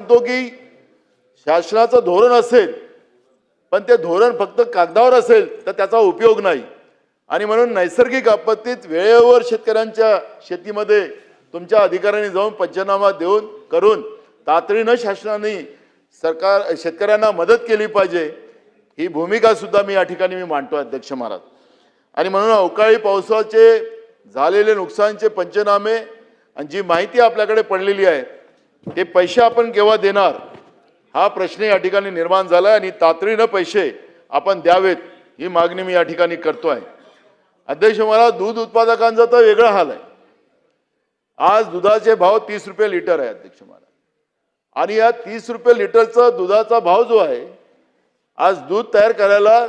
सांगतो की शासनाचं धोरण असेल पण ते धोरण फक्त कागदावर असेल तर त्याचा उपयोग नाही. आणि म्हणून नैसर्गिक आपत्तीत वेळेवर शेतकऱ्यांच्या शेतीमध्ये तुमच्या अधिकाऱ्यांनी जाऊन पंचनामा देऊन करून तातडीनं शासनाने सरकार शेतकऱ्यांना मदत केली पाहिजे ही भूमिका सुद्धा मी या ठिकाणी मी मांडतो अध्यक्ष महाराज. आणि म्हणून अवकाळी पावसाचे झालेले नुकसानचे पंचनामे आणि जी माहिती आपल्याकडे पडलेली आहे ते पैसे आपण केव्हा देणार? हा प्रश्न या ठिकाणी निर्माण झाला आणि तातडीनं पैसे आपण द्यावेत ही मागणी मी या ठिकाणी करतो आहे अध्यक्ष मला दूध उत्पादकांचा तर वेगळा हाल आहे. आज दुधाचे भाव तीस रुपये लिटर आहे अध्यक्ष मला आणि या तीस रुपये लिटरचा दुधाचा भाव जो आहे आज दूध तयार करायला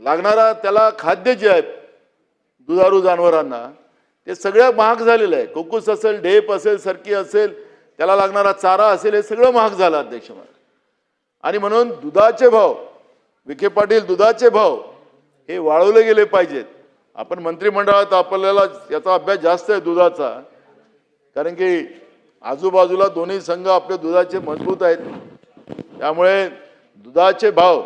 लागणारा त्याला खाद्य जे आहे दुधारू जनावरांना ते सगळं महाग झालेलं आहे. कुकुस असेल ढेप असेल सरकी असेल त्याला लागणारा चारा असेल हे सगळं महाग झालं अध्यक्ष आणि म्हणून दुधाचे भाव विखे पाटील दुधाचे भाव हे वाळवले गेले पाहिजेत. आपण मंत्रिमंडळात आपल्याला याचा अभ्यास जास्त आहे दुधाचा. कारण की आजूबाजूला दोन्ही संघ आपले दुधाचे मजबूत आहेत. त्यामुळे दुधाचे भाव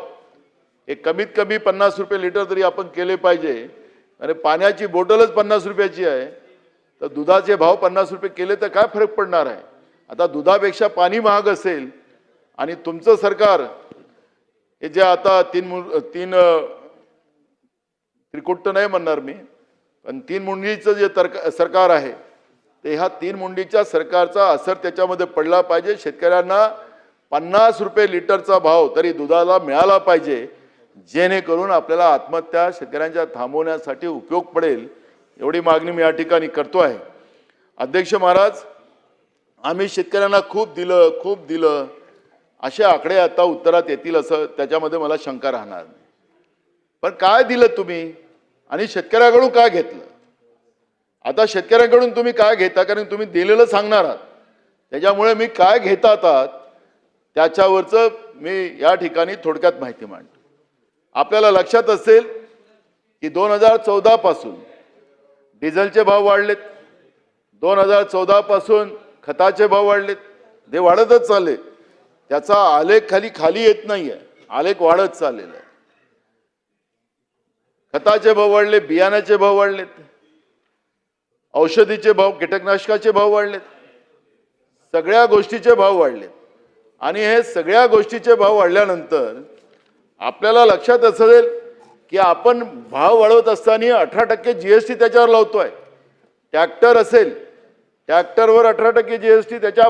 हे कमीत कमी पन्नास रुपये लिटर तरी आपण केले पाहिजे. आणि पाण्याची बॉटलच पन्नास रुपयाची आहे. तर दुधाचे भाव पन्नास रुपये केले तर काय फरक पडणार आहे? आता दुधापेक्षा पाणी महाग असेल आणि तुमचं सरकार हे जे आता तीन मु- तीन त्रिकुट नाही म्हणणार मी पण तीन मुंडीचं जे तरक सरकार आहे ते ह्या तीन मुंडीच्या सरकारचा असर त्याच्यामध्ये पडला पाहिजे. शेतकऱ्यांना पन्नास रुपये लिटरचा भाव तरी दुधाला मिळाला पाहिजे जेणेकरून आपल्याला आत्महत्या शेतकऱ्यांच्या थांबवण्यासाठी उपयोग पडेल एवढी मागणी मी या ठिकाणी करतो आहे. अध्यक्ष महाराज आम्ही शेतकऱ्यांना खूप दिलं खूप दिलं. असे आकडे आता उत्तरात येतील असं त्याच्यामध्ये मला शंका राहणार नाही. पण काय दिलं तुम्ही? आणि शेतकऱ्याकडून काय घेतलं? आता शेतकऱ्यांकडून तुम्ही काय घेता? कारण तुम्ही दिलेलं सांगणार आहात. त्याच्यामुळे मी काय घेतात आहात त्याच्यावरचं मी या ठिकाणी थोडक्यात माहिती मांडतो. आपल्याला लक्षात असेल की दोन हजार चौदापासून डिझेलचे भाव वाढलेत. दोन हजार चौदापासून खताचे भाव वाढलेत. ते वाढतच चालले. त्याचा आलेख खाली खाली येत नाहीये. आलेख वाढत चाललेला आहे. खताचे भाव वाढले बियाण्याचे भाव वाढलेत. औषधीचे भाव कीटकनाशकाचे भाव वाढलेत. सगळ्या गोष्टीचे भाव वाढलेत. आणि हे सगळ्या गोष्टीचे भाव वाढल्यानंतर आपल्याला लक्षात असेल की आपण भाव वाढवत असताना अठरा टक्के जी एस टी त्याच्यावर लावतोय. ट्रॅक्टर असेल ट्रॅक्टरवर अठरा टक्के जी एस टी त्याच्या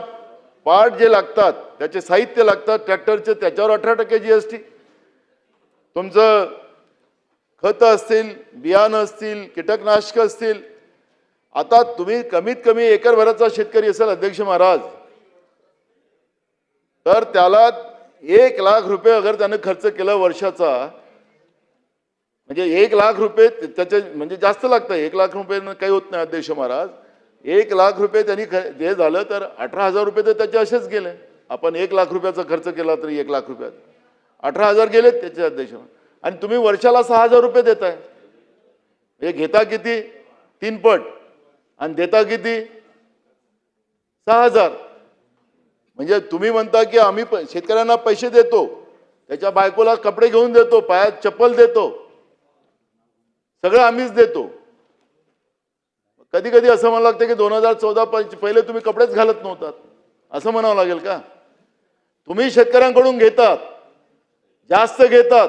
पार्ट जे लागतात त्याचे साहित्य लागतात ट्रॅक्टरचे त्याच्यावर अठरा टक्के जी एस टी तुमचं खतं असतील बियाणं असतील कीटकनाशकं असतील आता तुम्ही कमीत कमी एकरभराचा शेतकरी असेल अध्यक्ष महाराज. तर त्याला एक लाख रुपये अगर त्यानं खर्च केला वर्षाचा म्हणजे एक लाख रुपये त्याचे म्हणजे जास्त लागतं एक लाख रुपये काही होत नाही अध्यक्ष महाराज. एक लाख रुपये त्यांनी ख- हे झालं तर अठरा हजार रुपये तर त्याचे असेच गेले. आपण एक लाख रुपयाचा खर्च केला तरी एक लाख रुपयात. अठरा हजार गेलेत त्याच्या अध्यक्ष आणि तुम्ही वर्षाला सहा हजार रुपये देताय. हे घेता किती? तीन पट. आणि देता किती? सहा हजार. म्हणजे तुम्ही म्हणता की आम्ही प- शेतकऱ्यांना पैसे देतो. त्याच्या बायकोला कपडे घेऊन देतो पायात चप्पल देतो. सगळं आम्हीच देतो. कधी कधी असं म्हणावं लागतं की दोन हजार चौदा पहिले तुम्ही कपडेच घालत नव्हतात. असं म्हणावं लागेल का? तुम्ही शेतकऱ्यांकडून घेतात. जास्त घेतात.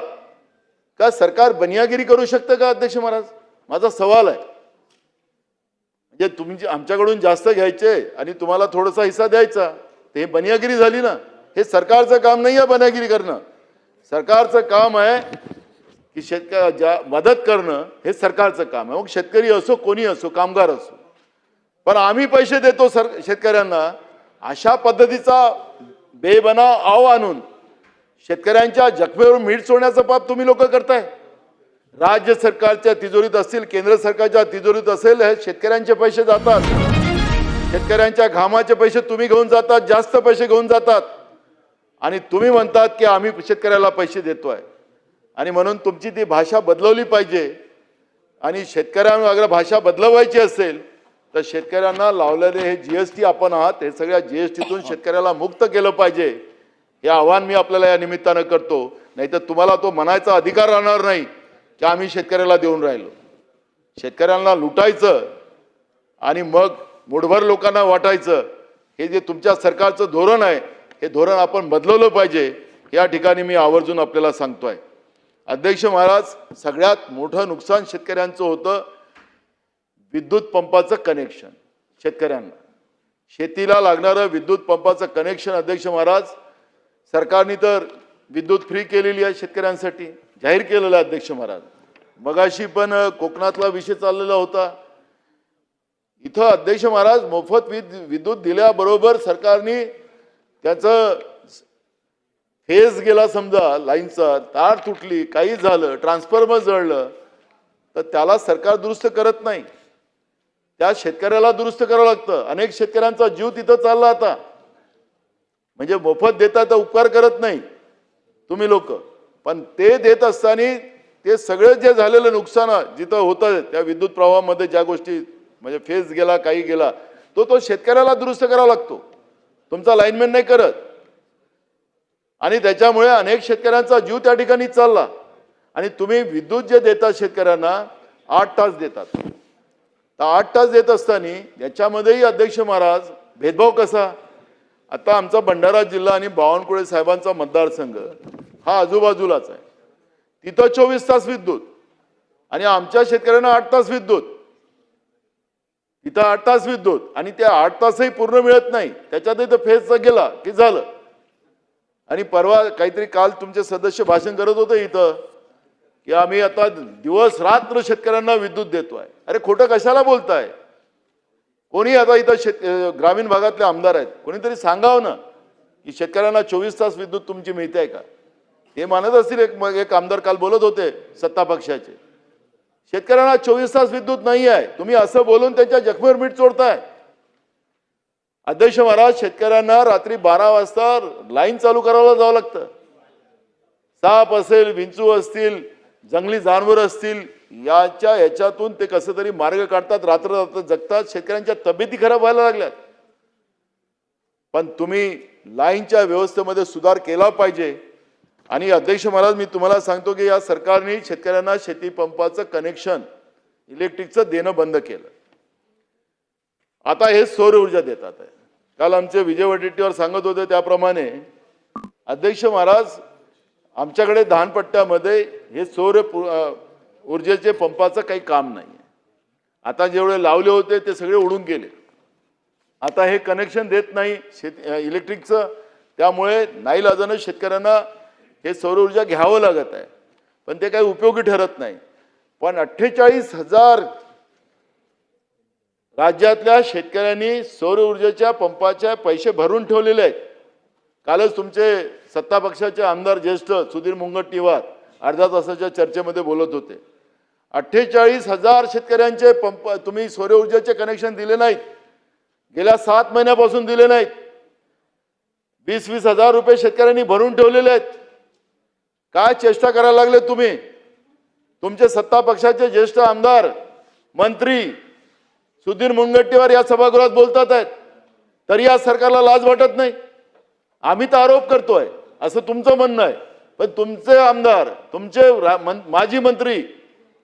का सरकार बनियागिरी करू शकतं का अध्यक्ष महाराज? माझा सवाल आहे. म्हणजे तुमची आमच्याकडून जास्त घ्यायचे आणि तुम्हाला थोडासा हिस्सा द्यायचा. ते बनियागिरी झाली ना. हे सरकारचं काम नाही आहे बनियागिरी करणं. सरकारचं काम आहे की शेतक ज्या मदत करणं हे सरकारचं काम आहे. मग शेतकरी असो कोणी असो कामगार असो. पण आम्ही पैसे देतो सर शेतकऱ्यांना. अशा पद्धतीचा बेबना आव आणून शेतकऱ्यांच्या जखमेवर मीठ सोडण्याचं पाप तुम्ही लोक करताय. राज्य सरकारच्या तिजोरीत असतील केंद्र सरकारच्या तिजोरीत असेल हे शेतकऱ्यांचे पैसे जातात. शेतकऱ्यांच्या घामाचे पैसे तुम्ही घेऊन जातात जास्त पैसे घेऊन जातात. आणि तुम्ही म्हणतात की आम्ही शेतकऱ्याला पैसे देतोय. आणि म्हणून तुमची ती भाषा बदलवली पाहिजे. आणि शेतकऱ्यांना अगर भाषा बदलवायची असेल तर शेतकऱ्यांना लावलेले हे जी एस टी आपण आहात हे सगळ्या जी एस टीतून शेतकऱ्याला मुक्त केलं पाहिजे. हे आव्हान मी आपल्याला या निमित्तानं करतो. नाहीतर तुम्हाला तो म्हणायचा अधिकार राहणार नाही की आम्ही शेतकऱ्याला देऊन राहिलो. शेतकऱ्यांना लुटायचं आणि मग मुठभर लोकांना वाटायचं हे जे तुमच्या सरकारचं धोरण आहे हे धोरण आपण बदलवलं पाहिजे. या ठिकाणी मी आवर्जून आपल्याला सांगतोय. अध्यक्ष महाराज सगळ्यात मोठं नुकसान शेतकऱ्यांचं होतं विद्युत पंपाचं कनेक्शन शेतकऱ्यांना. शेतीला लागणारं विद्युत पंपाचं कनेक्शन अध्यक्ष महाराज सरकारने तर विद्युत फ्री केलेली आहे शेतकऱ्यांसाठी जाहीर केलेलं आहे अध्यक्ष महाराज. मगाशी पण कोकणातला विषय चाललेला होता. इथं अध्यक्ष महाराज मोफत विद विद्युत दिल्याबरोबर सरकारने त्याचं फेज गेला समजा लाईनचा तार तुटली काही झालं ट्रान्सफॉर्मर जळलं तर त्याला सरकार दुरुस्त करत नाही. त्या शेतकऱ्याला दुरुस्त करावं लागतं. अनेक शेतकऱ्यांचा जीव तिथं चालला आता. म्हणजे मोफत देता तर उपकार करत नाही तुम्ही लोक. पण ते देत असताना ते सगळं जे झालेलं नुकसान जिथं होतं त्या विद्युत प्रवाहामध्ये ज्या गोष्टी म्हणजे फेज गेला काही गेला तो तो शेतकऱ्याला दुरुस्त करावा लागतो. तुमचा लाईनमॅन नाही करत. आणि त्याच्यामुळे अनेक शेतकऱ्यांचा जीव त्या ठिकाणी चालला. आणि तुम्ही विद्युत जे देतात शेतकऱ्यांना आठ तास देतात. तर आठ तास देत असताना याच्यामध्येही अध्यक्ष महाराज भेदभाव कसा? आता आमचा भंडारा जिल्हा आणि बावनकुळे साहेबांचा मतदारसंघ हा आजूबाजूलाच आहे. तिथं चोवीस तास विद्युत. आणि आमच्या शेतकऱ्यांना आठ तास विद्युत. तिथं आठ तास विद्युत. आणि त्या आठ तासही पूर्ण मिळत नाही. त्याच्यातही तर फेजचा गेला की झालं. आणि परवा काहीतरी काल तुमचे सदस्य भाषण करत होते इथं की आम्ही आता दिवस रात्र शेतकऱ्यांना विद्युत देतोय. अरे खोटं कशाला बोलताय? कोणी आता इथं शेत ग्रामीण भागातले आमदार आहेत कोणीतरी सांगावं ना की शेतकऱ्यांना चोवीस तास विद्युत तुमची मिळते का? हे मानत असतील एक मग एक आमदार काल बोलत होते सत्ता पक्षाचे. शेतकऱ्यांना चोवीस तास विद्युत नाही आहे तुम्ही असं बोलून त्यांच्या जखमेवर मीठ चोडताय अध्यक्ष महाराज शेतकऱ्यांना रात्री बारा वाजता लाईन चालू करायला जावं लागतं. साप असेल विंचू असतील जंगली जानवर असतील याच्या याच्यातून ते कसं तरी मार्ग काढतात रात्र रात्र जगतात शेतकऱ्यांच्या तब्येती खराब व्हायला लागल्यात. पण तुम्ही लाईनच्या व्यवस्थेमध्ये सुधार केला पाहिजे. आणि अध्यक्ष महाराज मी तुम्हाला सांगतो की या सरकारने शेतकऱ्यांना शेती पंपाचं कनेक्शन इलेक्ट्रिकचं देणं बंद केलं. आता हे सौर ऊर्जा देतात. आहे काल आमचे विजय वडेट्टीवर सांगत होते त्याप्रमाणे अध्यक्ष महाराज आमच्याकडे धानपट्ट्यामध्ये हे सौर ऊर्जेचे पंपाचं काही काम नाही आता जेवढे लावले होते ते सगळे उडून गेले. आता हे कनेक्शन देत नाही शेत इलेक्ट्रिकचं त्यामुळे नाही लाजानं शेतकऱ्यांना हे सौर ऊर्जा घ्यावं लागत आहे. पण ते काही उपयोगी ठरत नाही. पण अठ्ठेचाळीस हजार राज्यातल्या शेतकऱ्यांनी सौर ऊर्जेच्या पंपाच्या पैसे भरून ठेवलेले आहेत. कालच तुमचे सत्ता पक्षाचे आमदार ज्येष्ठ सुधीर मुंगटटीवार अर्धा तासाच्या चर्चेमध्ये बोलत होते. अठ्ठेचाळीस हजार शेतकऱ्यांचे पंप तुम्ही सौर ऊर्जेचे कनेक्शन दिले नाहीत. गेल्या सात महिन्यापासून दिले नाहीत. वीस वीस हजार रुपये शेतकऱ्यांनी भरून ठेवलेले आहेत. काय चेष्टा करायला लागले तुम्ही? तुमचे सत्ता पक्षाचे ज्येष्ठ आमदार मंत्री सुधीर मुनगंटीवार या सभागृहात बोलतात आहेत. तरी या सरकारला लाज वाटत नाही. आम्ही तर आरोप करतोय. असं तुमचं म्हणणं आहे. पण तुमचे आमदार तुमचे रा- मन- माजी मंत्री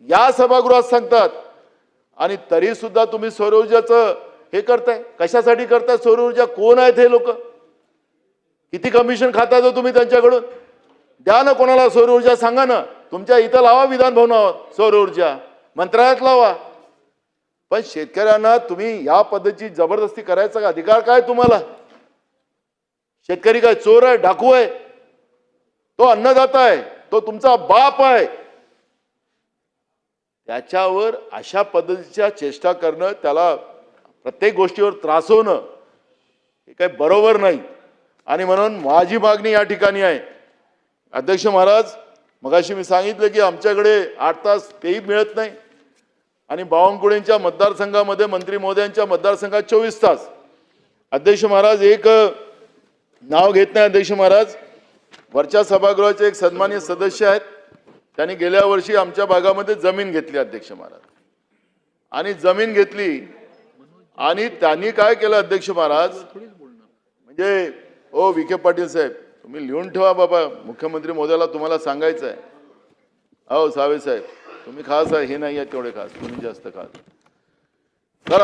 या सभागृहात सांगतात. आणि तरी सुद्धा तुम्ही सौर ऊर्जाचं हे करताय. कशासाठी करताय? सौर ऊर्जा कोण आहेत हे लोक? किती कमिशन खाता जो तुम्ही त्यांच्याकडून? द्या ना कोणाला सौरऊर्जा सांगा ना. तुमच्या इथं लावा विधान भवनावर सौर ऊर्जा मंत्रालयात लावा. पण शेतकऱ्यांना तुम्ही या पद्धतीची जबरदस्ती करायचा अधिकार काय तुम्हाला? शेतकरी काय चोर आहे डाकू आहे? तो अन्नदाता आहे तो तुमचा बाप आहे. त्याच्यावर अशा पद्धतीच्या चेष्टा करणं त्याला प्रत्येक गोष्टीवर त्रासवणं हे काही बरोबर नाही. आणि म्हणून माझी मागणी या ठिकाणी आहे. अध्यक्ष महाराज मगाशी मी सांगितलं की आमच्याकडे आठ तास तेही मिळत नाही. आणि बावनकुळेंच्या मतदारसंघामध्ये मंत्री मोदयांच्या मतदारसंघात चोवीस तास. अध्यक्ष महाराज एक नाव घेत नाही अध्यक्ष महाराज. वरच्या सभागृहाचे एक सन्मान्य सदस्य आहेत. त्यांनी गेल्या वर्षी आमच्या भागामध्ये जमीन घेतली अध्यक्ष महाराज. आणि जमीन घेतली. आणि त्यांनी काय केलं अध्यक्ष महाराज? म्हणजे ओ विखे पाटील साहेब तुम्ही लिहून ठेवा बाबा. मुख्यमंत्री मोदयाला तुम्हाला सांगायचं आहे हो सावे साहेब. तुम्ही खास आहे हे नाही आहे तेवढे खास तुम्ही जास्त खास. तर